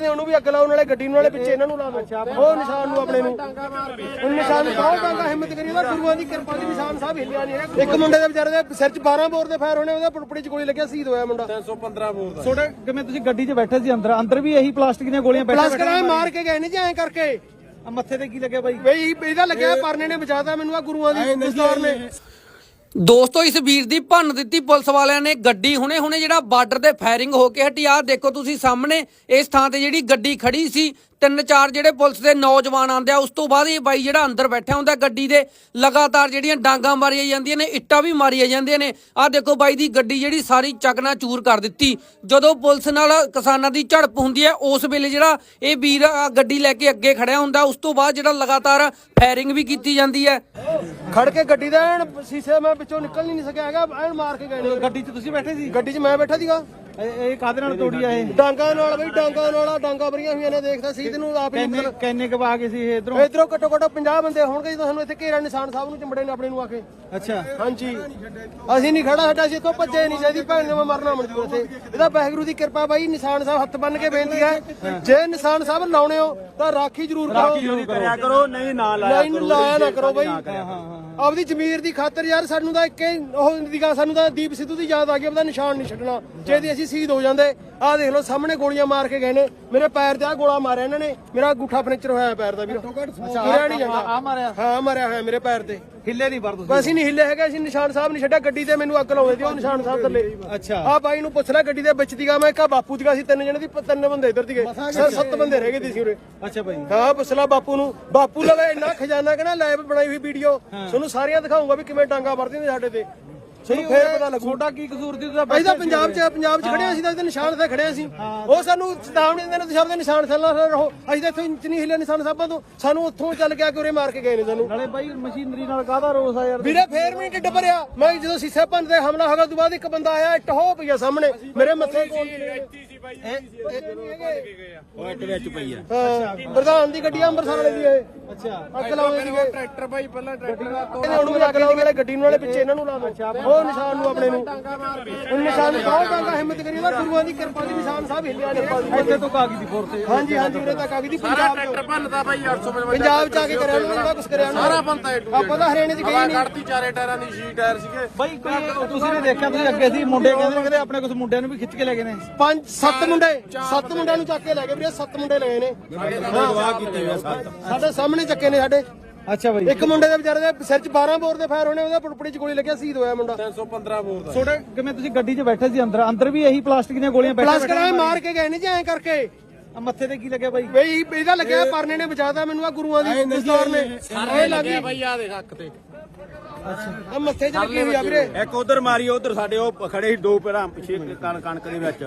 ਤੇ ਉਹਨੂੰ ਵੀ ਅੱਗ ਲਾਉਣ ਵਾਲੇ ਗੱਡੀ ਨੂੰ ਨਾਲੇ ਪਿੱਛੇ ਇਹਨਾਂ ਨੂੰ ਲਾ ਦੋ ਉਹ ਨਿਸ਼ਾਨ ਨੂੰ ਆਪਣੇ ਨੂੰ। ਉਹ ਨਿਸ਼ਾਨ ਬਹੁਤ ਡਾਂਗਾ ਹਿੰਮਤ ਕਰੀ ਉਹਦਾ। ਗੁਰੂਆਂ ਦੀ ਕਿਰਪਾ ਦੀ ਨਿਸ਼ਾਨ ਸਾਹਿਬ ਹਿੱਲਿਆ ਨਹੀਂ ਇੱਕ ਮੁੰਡੇ ਦੇ ਵਿਚਾਰੇ ਦੇ ਸਿਰ 'ਚ 12 ਬੋਰ ਦੇ ਫਾਇਰ ਹੋਣੇ ਉਹਦਾ ਪੁੜਪੜੀ 'ਚ ਗੋਲੀ ਲੱਗਿਆ ਸ਼ਹੀਦ ਹੋਇਆ ਮੁੰਡਾ। 315 ਬੋਰ ਦਾ। ਤੁਹਾਡੇ ਕਿਵੇਂ ਤੁਸੀਂ ਗੱਡੀ 'ਚ ਬੈਠੇ ਸੀ ਅੰਦਰ? ਅੰਦਰ ਵੀ ਇਹੀ ਪਲਾਸਟਿਕ ਦੀਆਂ ਗੋਲੀਆਂ ਬੈਠੇ ਪਲਸ ਕਰਾਂ ਮਾਰ ਕੇ ਗਏ ਨੇ ਜੀ ਐਂ ਕਰਕੇ। ਆ ਮੱਥੇ ਤੇ ਕੀ ਲੱਗਿਆ ਬਾਈ ਬਈ ਇਹਦਾ ਲੱਗਿਆ ਪਰਨੇ ਨੇ ਬਚਾਤਾ ਮੈਨੂੰ ਆ ਗੁਰੂਆਂ ਦੀ ਦਸਤਾਰ ਨੇ। ਦੋਸਤੋ, ਇਸ ਵੀਰ ਦੀ ਭੰਨ ਦਿੱਤੀ ਪੁਲਿਸ ਵਾਲਿਆਂ ਨੇ ਗੱਡੀ ਹੁਣੇ ਹੁਣੇ ਜਿਹੜਾ ਬਾਰਡਰ ਤੇ ਫਾਇਰਿੰਗ ਹੋ ਕੇ ਹਟੀ। ਆ ਦੇਖੋ ਤੁਸੀਂ ਸਾਹਮਣੇ, ਇਸ ਥਾਂ ਤੇ ਜਿਹੜੀ ਗੱਡੀ ਖੜੀ ਸੀ ਤਿੰਨ ਚਾਰ ਜਿਹੜੇ ਪੁਲਿਸ ਦੇ ਨੌਜਵਾਨ ਆਂਦੇ ਆ ਉਸ ਤੋਂ ਬਾਅਦ ਇਹ ਬਾਈ ਜਿਹੜਾ ਅੰਦਰ ਬੈਠਾ ਹੁੰਦਾ ਗੱਡੀ ਦੇ ਲਗਾਤਾਰ ਜਿਹੜੀਆਂ ਡਾਂਗਾ ਮਾਰੀਆਂ ਜਾਂਦੀਆਂ ਨੇ ਇੱਟਾਂ ਵੀ ਮਾਰੀਆਂ ਜਾਂਦੀਆਂ ਨੇ। ਆ ਦੇਖੋ ਬਾਈ ਦੀ ਗੱਡੀ ਜਿਹੜੀ ਸਾਰੀ ਚਕਨਾ ਚੂਰ ਕਰ ਦਿੱਤੀ। ਜਦੋਂ ਪੁਲਿਸ ਨਾਲ ਕਿਸਾਨਾਂ ਦੀ ਝੜਪ ਹੁੰਦੀ ਹੈ ਉਸ ਵੇਲੇ ਜਿਹੜਾ ਇਹ ਵੀਰ ਆ ਗੱਡੀ ਲੈ ਕੇ ਅੱਗੇ ਖੜਿਆ ਹੁੰਦਾ ਉਸ ਤੋਂ ਬਾਅਦ ਜਿਹੜਾ ਲਗਾਤਾਰ ਫਾਇਰਿੰਗ ਵੀ ਕੀਤੀ ਜਾਂਦੀ ਹੈ। ਖੜ ਕੇ ਗੱਡੀ ਦਾ ਐਨ ਸ਼ੀਸ਼ੇ ਮੈਂ ਵਿੱਚੋਂ ਨਿਕਲ ਨਹੀਂ ਸਕਿਆ ਹੈਗਾ ਐਨ ਮਾਰ ਕੇ ਗਏ ਨੇ। ਗੱਡੀ 'ਚ ਤੁਸੀਂ ਬੈਠੇ ਸੀ? ਗੱਡੀ 'ਚ ਮੈਂ ਬੈਠਾ ਸੀਗਾ। ਇਹ ਨਾਲ ਤੋੜੀ ਆ ਇਹ? ਡਾਂਗਾ ਨਾਲ ਬਈ ਡਾਂਗਾ ਨਾਲ ਡਾਂਗਾ ਭਰੀਆਂ ਹੋਈਆਂ ਨੇ ਦੇਖਦਾ ਸੀ ਨੂੰ ਆਪ ਹੀ ਕਿੰਨੇ ਕਿੰਨੇ ਕੁ ਆ ਗਏ ਸੀ ਇਹ ਇਧਰੋਂ? ਇਧਰੋਂ ਘੱਟੋ ਘੱਟ 50 ਬੰਦੇ ਹੋਣਗੇ ਜਦੋਂ ਸਾਨੂੰ ਇੱਥੇ ਘੇਰਾ ਨਿਸ਼ਾਨ ਸਾਹਿਬ ਨੂੰ ਚੰਬੜੇ ਨੇ ਆਪਣੇ ਨੂੰ ਆ ਕੇ। ਅੱਛਾ। ਹਾਂਜੀ। ਅਸੀਂ ਨਹੀਂ ਖੜਾ ਸਾਡਾ ਅਸੀਂ ਇੱਥੋਂ ਭੱਜੇ ਨਹੀਂ ਚਾਹੀਦੀ ਭੈਣ ਨੇ ਮੈਂ ਮਰਨਾ ਮਨਜ਼ੂਰ ਇੱਥੇ। ਇਹਦਾ ਵਾਹਿਗੁਰੂ ਦੀ ਕਿਰਪਾ ਬਾਈ ਨਿਸ਼ਾਨ ਸਾਹਿਬ ਹੱਥ ਬੰਨ ਕੇ ਬੇਨਤੀ ਹੈ ਜੇ ਨਿਸ਼ਾਨ ਸਾਹਿਬ ਲਾਉਣੇ ਹੋ ਤਾਂ ਰਾਖੀ ਜ਼ਰੂਰ ਕਰੋ। ਕਰਿਆ ਕਰੋ ਨਹੀਂ ਨਾ ਲਾਇਆ ਲਾਈਨ ਲਾਇਆ ਨਾ ਕਰੋ ਬਾਈ। ਆਪਦੀ ਜ਼ਮੀਰ ਦੀ ਖਾਤਰ ਯਾਰ ਸਾਨੂੰ ਤਾਂ ਇੱਕ ਹੀ ਉਹ ਦੀਗਾ ਸਾਨੂੰ ਤਾਂ ਦੀਪ ਸਿੱਧੂ ਦੀ ਯਾਦ ਆ ਗਈ ਉਹਦਾ ਨਿਸ਼ਾਨ ਨਹੀਂ ਛੱਡਣਾ ਜੇ ਦੀ ਅਸੀਂ ਸ਼ਹੀਦ ਹੋ ਜਾਂਦੇ। ਆਹ ਦੇਖ ਲਓ ਸਾਹਮਣੇ ਗੋਲੀਆਂ ਮਾਰ ਕੇ ਗਏ ਨੇ। ਮੇਰੇ ਪੈਰ ਤੇ ਆ ਗੋਲਾ ਮਾਰਿਆ ਇਹਨਾਂ ਨੇ। ਮੇਰਾ ਅੰਗੂਠਾ ਫਰਨੀਚਰ ਹੋਇਆ ਪੈਰ ਦਾ ਵੀਰ। ਤੁਰਿਆ ਨਹੀਂ ਜਾਂਦਾ। ਆ ਮਾਰਿਆ। ਹਾਂ ਮਾਰਿਆ ਹੋਇਆ ਮੇਰੇ ਪੈਰ ਤੇ। ਹਿੱਲੇ ਨਹੀਂ ਪਰ ਤੁਸੀਂ ਅਸੀਂ ਨਹੀਂ ਹਿੱਲੇ ਹੈਗੇ ਅਸੀਂ ਨਿਸ਼ਾਨ ਸਾਹਿਬ ਨਹੀਂ ਛੱਡਿਆ। ਗੱਡੀ ਤੇ ਮੈਨੂੰ ਅੱਗ ਲਾਉਂਦੇ ਸੀ ਉਹ ਨਿਸ਼ਾਨ ਸਾਹਿਬ ਥੱਲੇ। ਅੱਛਾ। ਆ ਬਾਈ ਨੂੰ ਪੁੱਛ ਲੈ ਗੱਡੀ ਦੇ ਵਿੱਚ ਦੀਗਾ ਮੈਂ ਕਹਾ ਬਾਪੂ ਦੀਗਾ ਸੀ ਤਿੰਨ ਜਣੇ ਦੀ ਤਿੰਨ ਬੰਦੇ ਇੱਧਰ ਦੀਗੇ ਸਰ ਸੱਤ ਬੰਦੇ ਰਹਿ ਗਏ ਸੀ ਉਰੇ। ਅੱਛਾ ਬਾਈ। ਹਾਂ ਪੁੱਛ ਲੈ ਬਾਪੂ ਨੂੰ। ਬਾਪੂ ਲਵੇ ਇੰਨਾ ਖਜ਼ਾਨਾ ਕਹਿੰਦਾ ਲੈਬ ਬਣਾਈ ਹੋਈ ਵੀਡੀਓ ਤੁਹਾਨੂੰ ਸਾਰੀਆਂ ਦਿਖਾਉਂਗਾ ਵੀ ਕਿਵੇਂ ਡਾਂਗਾ ਵਰਦੀਆਂ ਨੇ ਸਾਡੇ ਤੇ। ਤੁਹਾਨੂੰ ਫੇਰ ਪਤਾ ਲੱਗੂ। ਛੋਟਾ ਕੀ ਕਸੂਰ ਸੀ? ਤੁਸੀਂ ਅਸੀਂ ਤਾਂ ਪੰਜਾਬ 'ਚ ਪੰਜਾਬ 'ਚ ਖੜਿਆ ਸੀ ਤਾਂ ਇਹਦੇ ਨਿਸ਼ਾਨ ਤੇ ਖੜਿਆ ਸੀ। ਉਹ ਸਾਨੂੰ ਚੇਤਾਵਨੀ ਦਿੰਦੇ ਨੇ ਤੁਸੀਂ ਆਪਦੇ ਨਿਸ਼ਾਨ ਥੱਲੇ ਨਾ ਰਹੋ। ਅਸੀਂ ਤਾਂ ਇੱਥੋਂ ਇੰਚ ਨਹੀਂ ਹਿੱਲੇ ਨਿਸ਼ਾਨ ਸਾਹਿਬਾਂ ਤੋਂ। ਸਾਨੂੰ ਉੱਥੋਂ ਚੱਲ ਕੇ ਆ ਕੇ ਉਰੇ ਮਾਰ ਕੇ ਗਏ ਨੇ ਸਾਨੂੰ। ਨਾਲੇ ਬਾਈ ਮਸ਼ੀਨਰੀ ਨਾਲ ਕਾਹਦਾ ਰੋਸ ਆ ਯਾਰ? ਵੀਰੇ ਫੇਰ ਵੀ ਢਿੱਡ ਭਰਿਆ। ਮੈਂ ਜਦੋਂ ਸੀਸੇ ਭੰਨ ਤੇ ਹਮਲਾ ਹੋਗਾ ਤੋਂ ਬਾਅਦ ਇੱਕ ਬੰਦਾ ਆਇਆ ਇੱਟ ਹੋ ਪਈਆ ਸਾਹਮਣੇ। ਮੇਰੇ ਮੱਥੇ ਕੋਲ ਉਹ ਇੱਟ ਵਿੱਚ ਪਈ ਆ। ਹਾਂ ਪ੍ਰਧਾਨ ਦੀ ਗੱਡੀ ਆ ਅੰਮ੍ਰਿਤਸਰ ਵਾਲੇ ਦੀ ਇਹ। ਅੱਛਾ। ਅੱਗ ਲਾਉਂਦੇ ਸੀਗੇ। ਟਰੈਕਟਰ ਭਾਈ ਪਹਿਲਾਂ ਟਰੈਕਟਰ ਇਹਨੇ ਉਹਨੂੰ ਵੀ ਅੱਗ ਲਾਉਣ ਵਾਲੇ ਗੱਡੀ ਨੂੰ ਨਾਲੇ ਪਿੱਛੇ ਇਹਨਾਂ ਨੂੰ ਲਾ ਦੋ। ਉਹ ਨਿਸ਼ਾਨ ਨੂੰ ਆਪਣੇ ਨੂੰ। ਉਹ ਨਿਸ਼ਾਨ ਬਹੁਤ ਡਾਂਗਾ ਹਿੰਮਤ ਕਰੀ ਉਹਦਾ ਗੁਰੂਆਂ ਦੀ ਕਿਰਪਾ ਦੀ ਨਿਸ਼ਾਨ ਸਾਹਿਬ ਹਿੱਲਿਆ ਨਹੀਂ ਇੱਥੇ ਤੋਂ ਕਾਗੀ ਦੀ ਫੋਰਸ ਹਾਂਜੀ ਹਾਂਜੀ ਉਰੇ ਤੱਕ ਗਈ ਦੀ ਪੰਜਾਬ ਟਰੈਕਟਰ ਭੰਨਦਾ ਭਾਈ 855 ਪੰਜਾਬ ਚ ਆ ਕੇ ਕਰਿਆ ਉਹਨੇ ਜਿਹੜਾ ਕੁਝ ਕਰਿਆ ਉਹਨੇ ਸਾਰਾ ਬੰਦਾ ਏ ਆਪਾਂ ਤਾਂ ਹਰਿਆਣੇ ਚ ਗਏ ਨਹੀਂ ਕੱਢਤੀ ਚਾਰੇ ਟਾਇਰਾਂ ਦੀ ਛੀ ਟਾਇਰ ਸੀਗੇ। ਬਾਈ ਕੋਈ ਤੁਸੀਂ ਨੇ ਦੇਖਿਆ ਤੁਸੀਂ ਅੱਗੇ ਸੀ ਮੁੰਡੇ ਕਹਿੰਦੇ ਕਹਿੰਦੇ ਆਪਣੇ ਕੁਝ ਮੁੰਡਿਆਂ ਨੂੰ ਵੀ ਖਿੱਚ ਕੇ ਲੈ ਗਏ ਨੇ। ਪੰਜ ਸੱਤ ਮੁੰਡੇ ਸੱਤ ਮੁੰਡਿਆਂ ਨੂੰ ਚੱਕ ਕੇ ਲੈ ਗਏ ਵੀਰੇ ਸੱਤ ਮੁੰਡੇ ਲਏ ਨੇ। ਗਵਾਹ ਕੀਤੇ ਹੋਏ ਸੱਤ। ਸਾਡੇ ਸਾਹਮਣੇ ਚੱਕੇ ਨੇ ਸਾਡੇ। ਅੱਛਾ ਬਾਈ। ਇੱਕ ਮੁੰਡੇ ਦੇ ਵਿਚਾਰੇ ਦੇ ਸਿਰ 'ਚ 12 ਬੋਰ ਦੇ ਫਾਇਰ ਹੋਣੇ ਉਹਦਾ ਪੁੜਪੜੀ 'ਚ ਗੋਲੀ ਲੱਗਿਆ ਸ਼ਹੀਦ ਹੋਇਆ ਮੁੰਡਾ। 315 ਬੋਰ ਦਾ। ਤੁਹਾਡੇ ਕਿਵੇਂ ਤੁਸੀਂ ਗੱਡੀ 'ਚ ਬੈਠੇ ਸੀ ਅੰਦਰ? ਅੰਦਰ ਵੀ ਇਹੀ ਪਲਾਸਟਿਕ ਦੀਆਂ ਗੋਲੀਆਂ ਬੈਠੇ ਪਲਸ ਕਰਾਂ ਮਾਰ ਕੇ ਗਏ ਨੇ ਜੀ ਐਂ ਕਰਕੇ। ਆ ਮੱਥੇ ਤੇ ਕੀ ਲੱਗਿਆ ਬਾਈ? ਬਈ ਇਹਦਾ ਲੱਗਿਆ ਪਰਨੇ ਨੇ ਬਚਾਤਾ ਮੈਨੂੰ ਆ ਗੁਰੂਆਂ ਦੀ ਦਸਤਾਰ ਨੇ। ਇਹ ਲੱਗੀ। ਭਾਈ ਆ ਦੇਖ ਹੱਕ ਤੇ। ਆ ਮੱਥੇ 'ਚ ਲੱਗੀ ਹੋਈ ਆ ਵੀਰੇ। ਇੱਕ ਉਧਰ ਮਾਰੀ ਉਧਰ ਸਾਡੇ ਉਹ ਖੜੇ ਸੀ ਦੋ ਪਹਿਲਾਂ ਪਿੱਛੇ ਕਣ ਕਣਕ ਦੇ ਵਿੱਚ।